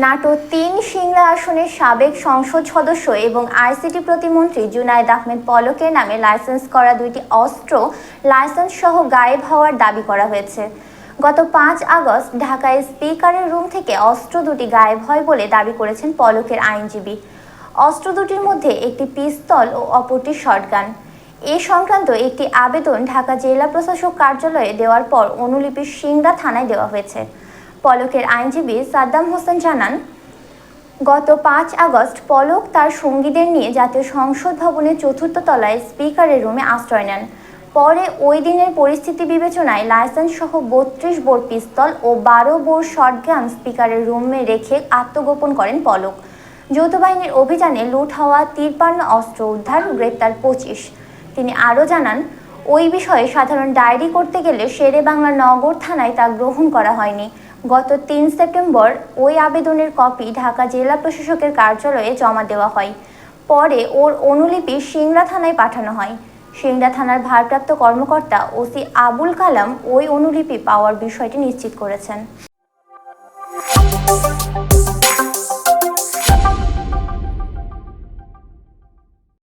নাটোর তিন সিংড়া আসনের সাবেক সংসদ সদস্য এবং আইসিটি প্রতিমন্ত্রী জুনায়েদ আহমেদ পলকের নামে লাইসেন্স করা দুইটি অস্ত্র লাইসেন্স সহ গায়েব হওয়ার দাবি করা হয়েছে। গত পাঁচ আগস্ট ঢাকায় স্পিকারের রুম থেকে অস্ত্র দুটি গায়েব হয় বলে দাবি করেছেন পলকের আইনজীবী। অস্ত্র দুটির মধ্যে একটি পিস্তল ও অপরটি শটগান। এ সংক্রান্ত একটি আবেদন ঢাকা জেলা প্রশাসক কার্যালয়ে দেওয়ার পর অনুলিপি সিংড়া থানায় দেওয়া হয়েছে। পলকের আইনজীবী সাদ্দাম হোসেন জানান, গত পাঁচ আগস্ট পলক তার সঙ্গীদের নিয়ে জাতীয় সংসদ ভবনের চতুর্থ তলায় স্পিকারের রুমে আশ্রয় নেন। পরে ওই দিনের পরিস্থিতি বিবেচনায় লাইসেন্স সহ বত্রিশ বোর পিস্তল ও বারো বোর শটগান স্পিকারের রুমে রেখে আত্মগোপন করেন পলক। যৌথ বাহিনীর অভিযানে লুট হওয়া তিরপান্ন অস্ত্র উদ্ধার, গ্রেপ্তার পঁচিশ। তিনি আরও জানান, ওই বিষয়ে সাধারণ ডায়েরি করতে গেলে শেরে বাংলা নগর থানায় তা গ্রহণ করা হয়নি। গত তিন সেপ্টেম্বর ওই আবেদনের কপি ঢাকা জেলা প্রশাসকের কার্যালয়ে জমা দেওয়া হয়। পরে ওর অনুলিপি সিংড়া থানায় পাঠানো হয়। সিংড়া থানার ভারপ্রাপ্ত কর্মকর্তা ওসি আবুল কালাম ওই অনুলিপি পাওয়ার বিষয়টি নিশ্চিত করেছেন।